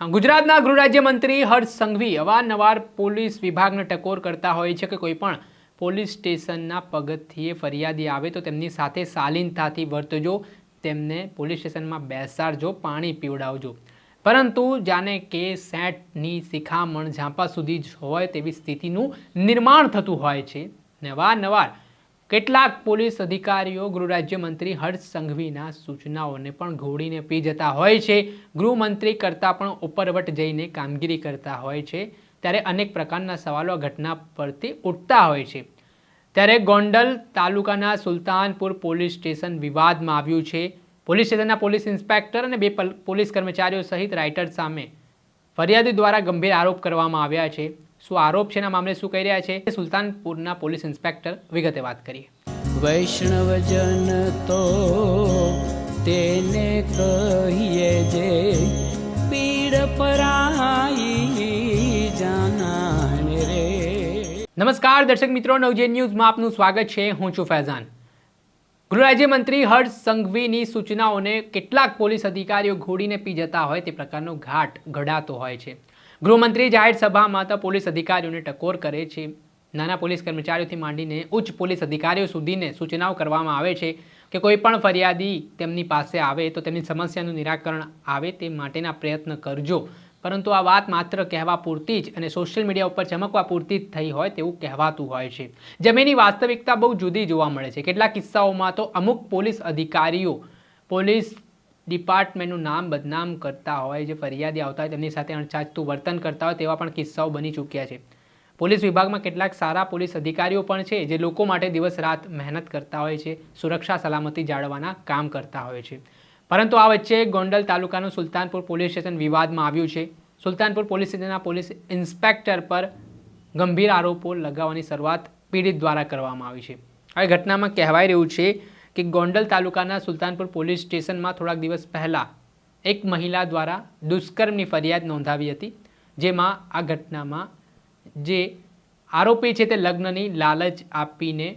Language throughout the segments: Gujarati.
ગુજરાતના ગૃહ રાજ્યમંત્રી હર્ષ સંઘવી અવારનવાર પોલીસ વિભાગને ટકોર કરતા હોય છે કે કોઈ પણ પોલીસ સ્ટેશનના પગથિયે ફરિયાદી આવે તો તેમની સાથે શાલીનતાથી વર્તજો, તેમને પોલીસ સ્ટેશનમાં બેસાડજો, પાણી પીવડાવજો. પરંતુ જાણે કે સેટની શિખામણ ઝાંપા સુધી જ હોય તેવી સ્થિતિનું નિર્માણ થતું હોય છે. ને અવારનવાર કેટલાક પોલીસ અધિકારીઓ, ગૃહ રાજ્યમંત્રી હર્ષ સંઘવીના સૂચનાઓને પણ ઘોડીને પી જતા હોય છે. ગૃહમંત્રી કરતાં પણ ઉપરવટ જઈને કામગીરી કરતા હોય છે. ત્યારે અનેક પ્રકારના સવાલો ઘટના પરથી ઉઠતા હોય છે. ત્યારે ગોંડલ તાલુકાના સુલતાનપુર પોલીસ સ્ટેશન વિવાદમાં આવ્યું છે. પોલીસ સ્ટેશનના પોલીસ ઇન્સ્પેક્ટર અને બે પલ- પોલીસ કર્મચારીઓ સહિત રાઇટર સામે ફરિયાદી દ્વારા ગંભીર આરોપ કરવામાં આવ્યા છે. શું આરોપ છે એના મામલે શું કહી રહ્યા છે? સુલતાનપુરના પોલીસ ઇન્સ્પેક્ટર વિગતે વાત કરીએ. વૈષ્ણવજન તો તેને કહીએ જે પીડ પરાઈ જાનાને રે. નમસ્કાર દર્શક મિત્રો નવજે ન્યૂઝમાં આપનું સ્વાગત છે. હું છું ફૈઝાન. ગૃહરાજ્યમંત્રી હર્ષ સંઘવીની સૂચનાઓને કેટલાક પોલીસ અધિકારીઓ ઘોડીને પી જતા હોય તે પ્રકારનો ઘાટ ઘડાતો હોય છે. ગૃહમંત્રી જાહેર સભામાં તો પોલીસ અધિકારીઓને ટકોર કરે છે. નાના પોલીસ કર્મચારીઓથી માંડીને ઉચ્ચ પોલીસ અધિકારીઓ સુધીને સૂચનાઓ કરવામાં આવે છે કે કોઈ પણ ફરિયાદી તેમની પાસે આવે તો તેમની સમસ્યાનું નિરાકરણ આવે તે માટેના પ્રયત્ન કરજો. પરંતુ આ વાત માત્ર કહેવા પૂરતી જ અને સોશિયલ મીડિયા ઉપર ચમકવા પૂરતી જ થઈ હોય તેવું કહેવાતું હોય છે. જમીની વાસ્તવિકતા બહુ જુદી જોવા મળે છે. કેટલાક કિસ્સાઓમાં તો અમુક પોલીસ અધિકારીઓ પોલીસ ડિપાર્ટમેન્ટનું નામ બદનામ કરતા હોય, જે ફરિયાદી આવતા હોય, તેમની સાથે અણછાચતું વર્તન કરતા હોય, તેવા પણ કિસ્સાઓ બની ચૂક્યા છે. પોલીસ વિભાગમાં કેટલાક સારા પોલીસ અધિકારીઓ પણ છે, જે લોકો માટે દિવસ રાત મહેનત કરતા હોય છે, સુરક્ષા સલામતી જાળવવાના કામ કરતા હોય છે. પરંતુ આ વચ્ચે ગોંડલ તાલુકાનું સુલતાનપુર પોલીસ સ્ટેશન વિવાદમાં આવ્યું છે. સુલતાનપુર પોલીસ સ્ટેશનના પોલીસ ઇન્સ્પેક્ટર પર ગંભીર આરોપો લગાવવાની શરૂઆત પીડિત દ્વારા કરવામાં આવી છે. આ ઘટનામાં કહેવાઈ રહ્યું છે કે ગોંડલ તાલુકાના સુલતાનપુર પોલીસ સ્ટેશનમાં થોડાક દિવસ પહેલાં એક મહિલા દ્વારા દુષ્કર્મની ફરિયાદ નોંધાવી હતી, જેમાં આ ઘટનામાં જે આરોપી છે તે લગ્નની લાલચ આપીને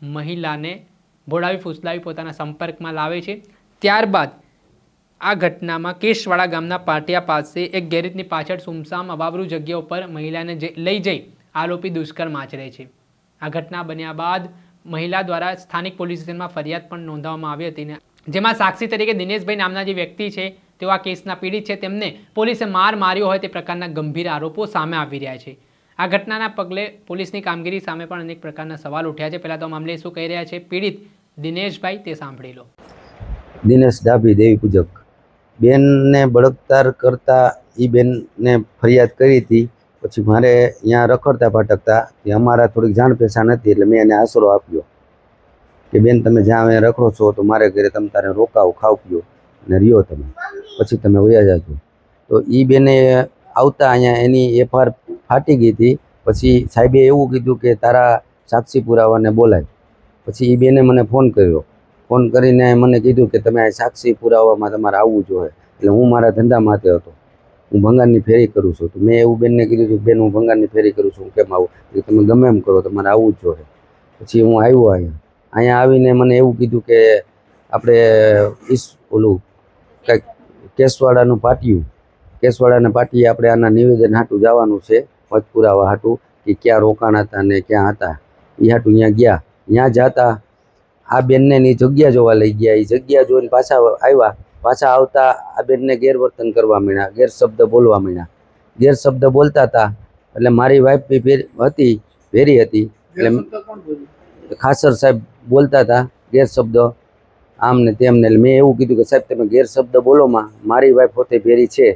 મહિલાને ભોળાવી ફૂસલાવી પોતાના સંપર્કમાં લાવે છે. ત્યારબાદ આ ઘટનામાં કેશવાડા ગામના પાટિયા પાસે એક ગેરેજની પાછળ સુમસામ અવાવરૂ જગ્યા ઉપર મહિલાને લઈ જઈ આરોપી દુષ્કર્મ આચરે છે. આ ઘટના બન્યા બાદ મહિલા દ્વારા સ્થાનિક પોલીસ સ્ટેશનમાં ફરિયાદ પણ નોંધવામાં આવી હતી જેમાં સાક્ષી તરીકે દિનેશભાઈ નામના જે વ્યક્તિ છે, તેઓ આ કેસના પીડિત છે, તેમને પોલીસે માર માર્યો હોય તે પ્રકારના ગંભીર આરોપો સામે આવી રહ્યા છે. આ ઘટનાના પગલે પોલીસની કામગીરી સામે પણ અનેક પ્રકારના સવાલ ઉઠ્યા છે. પહેલાં તો મામલે શું કહી રહ્યા છે પીડિત દિનેશભાઈ તે સાંભળી લો. દિનેશ ડાભી, દેવી પૂજક. બેનને બળાત્કાર કરતા એ બેનને ફરિયાદ કરી હતી. પછી મારે અહીંયા રખડતા ભટકતા કે અમારા થોડીક જાણ પહેચાન હતી એટલે મેં એને આશરો આપ્યો કે બેન તમે જ્યાં અહીંયા રખડો છો તો મારે ઘરે તમે તારે રોકાવો, ખાવ, પીઓ અને રહ્યો તમે. પછી તમે વયા જાજો. તો એ બેને આવતા અહીંયા એની એફઆર ફાટી ગઈ હતી. પછી સાહેબે એવું કીધું કે તારા સાક્ષી પુરાવાને બોલાય. પછી એ બેને મને ફોન કર્યો. ફોન કરીને મને કીધું કે તમે આ સાક્ષી પુરાવામાં તમારે આવવું જોઈએ. એટલે હું મારા ધંધા માટે હતો. હું ભંગારની ફેરી કરું છું. તો મેં એવું બેનને કીધું હતું બેન, હું ભંગારની ફેરી કરું છું. હું કેમ આવું? તમે ગમે એમ કરો, તમારે આવવું જ જોઈએ. પછી હું આવ્યો અહીંયા. અહીંયા આવીને મને એવું કીધું કે આપણે ઈસ ઓલું કંઈક કેસવાડાનું પાટિયું, કેસવાડાના પાટીએ આપણે આના નિવેદન હાટું જવાનું છે પચપુરાવા પુરાવા હાટું, કે ક્યાં રોકાણ હતા ને ક્યાં હતા. એ હાટું ત્યાં ગયા. ત્યાં જતા આ બેનને જગ્યા જોવા લઈ ગયા. એ જગ્યા જોઈને પાછા આવ્યા. પાછા આવતા આ બેનને ગેરવર્તન કરવા માંડ્યા ગેરશબ્દ બોલવા માંડ્યા. ગેરશબ્દ બોલતા હતા એટલે મારી વાઈફ બી ભેર હતી ભેરી હતી. એટલે ખાસર સાહેબ બોલતા હતા ગેરશબ્દ. આમ ને તેમ ને એટલે મેં એવું કીધું કે સાહેબ તમે ગેરશબ્દ બોલોમાં મારી વાઈફ પોતે ભેરી છે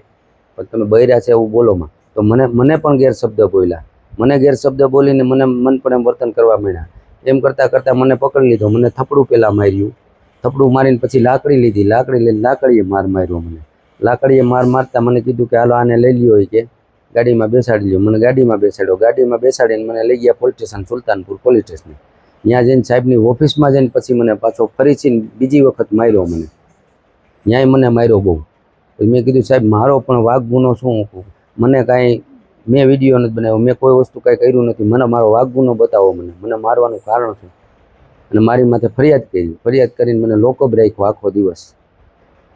પણ તમે બૈરા છે એવું બોલોમાં તો મને મને પણ ગેરશબ્દ બોલ્યા. મને ગેરશબ્દ બોલીને મને મન પણ એમ વર્તન કરવા માંડ્યા. એમ કરતાં કરતાં મને પકડી લીધો મને થપડું પહેલાં માર્યું. થપડું મારીને પછી લાકડી લીધી. લાકડી લઈને લાકડીએ માર માર્યો મને. લાકડીએ માર મારતા મને કીધું કે, હાલો, આને લઈ લ્યો કે ગાડીમાં બેસાડી લ્યો. મને ગાડીમાં બેસાડ્યો. ગાડીમાં બેસાડીને મને લઈ ગયા પોલીસ સ્ટેશન, સુલતાનપુર પોલીસ સ્ટેશને. ત્યાં જઈને સાહેબની ઓફિસમાં જઈને પછી મને પાછો ફરીથી બીજી વખત માર્યો મને. ત્યાંય મને માર્યો બહુ. મેં કીધું, સાહેબ, મારો પણ વાઘ ગુનો શું મને કાંઈ, મેં વીડિયો નથી બનાવ્યો. મેં કોઈ વસ્તુ કાંઈ કર્યું નથી. મને મારો વાઘ ગુનો બતાવો મને. મને મારવાનું કારણ શું? અને મારી માથે ફરિયાદ કરી. ફરિયાદ કરીને મને લોકો રાખ્યો આખો દિવસ.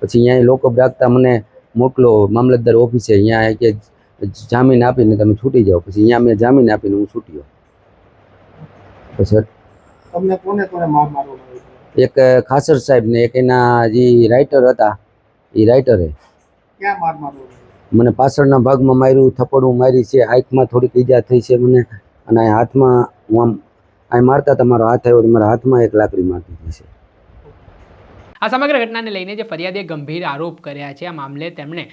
પછી અહીંયા લોકો રાખતા મને મોકલો મામલતદાર ઓફિસે અહીંયા કે જામીન આપીને તમે છૂટી જાઓ. પછી અહીંયા મેં જામીન આપીને હું છૂટ્યો. પછી એક ખાસર સાહેબ ને એક એના જે રાઇટર હતા એ રાઇટરે મને પાછળના ભાગમાં માર્યું થપડું મારી છે આંખમાં થોડીક ઈજા થઈ છે મને અને હાથમાં હું આમ આ મારતા તમારો હાથ આવ્યો મારા હાથમાં એક લાકડી મારતી હતી છે આ સમગ્ર ઘટનાને લઈને જે ફરિયાદે ગંભીર આરોપ કર્યા છે, આ મામલે તેમણે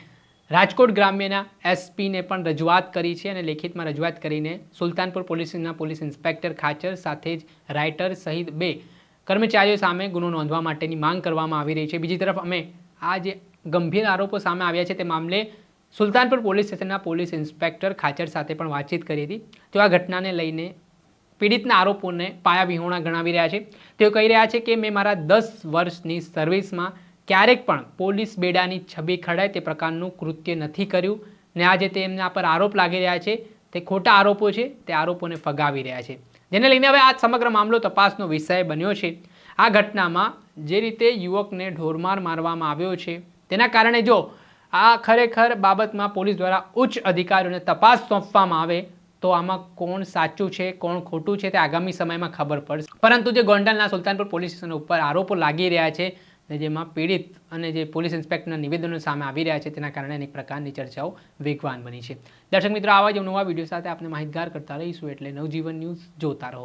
રાજકોટ ગ્રામ્યના એસપીને પણ રજૂઆત કરી છે અને લેખિતમાં રજૂઆત કરીને સુલતાનપુર પોલીસના પોલીસ ઇન્સ્પેક્ટર ખાચર સાથે જ રાઇટર સહિત બે કર્મચારીઓ સામે ગુનો નોંધવા માટેની માંગ કરવામાં આવી રહી છે. બીજી તરફ અમે આ જે ગંભીર આરોપો સામે આવ્યા છે તે મામલે સુલતાનપુર પોલીસ સ્ટેશનના પોલીસ ઇન્સ્પેક્ટર ખાચર સાથે પણ વાતચીત કરી હતી. તો આ ઘટનાને લઈને પીડિતના આરોપોને પાયા વિહોણા ગણાવી રહ્યા છે. તેઓ કહી રહ્યા છે કે મેં મારા દસ વર્ષની સર્વિસમાં ક્યારેક પણ પોલીસ બેડાની છબી ખડાય તે પ્રકારનું કૃત્ય નથી કર્યું ને આજે તેમના પર આરોપ લાગી રહ્યા છે. તે ખોટા આરોપો છે, તે આરોપોને ફગાવી રહ્યા છે. જેને લઈને હવે આ સમગ્ર મામલો તપાસનો વિષય બન્યો છે. આ ઘટનામાં જે રીતે યુવકને ઢોરમાર મારવામાં આવ્યો છે, તેના કારણે જો આ ખરેખર બાબતમાં પોલીસ દ્વારા ઉચ્ચ અધિકારીઓને તપાસ સોંપવામાં આવે તો આમાં કોણ સાચું છે, કોણ ખોટું છે તે આગામી સમયમાં ખબર પડશે. પરંતુ જે ગોંડલના સુલતાનપુર પોલીસ સ્ટેશન ઉપર આરોપો લાગી રહ્યા છે અને જેમાં પીડિત અને જે પોલીસ ઇન્સ્પેક્ટરના નિવેદનો સામે આવી રહ્યા છે તેના કારણે અનેક પ્રકારની ચર્ચાઓ વેગવાન બની છે. દર્શક મિત્રો, આવા જ નવા વીડિયો સાથે આપણે માહિતગાર કરતા રહીશું. એટલે નવજીવન ન્યૂઝ જોતા રહો.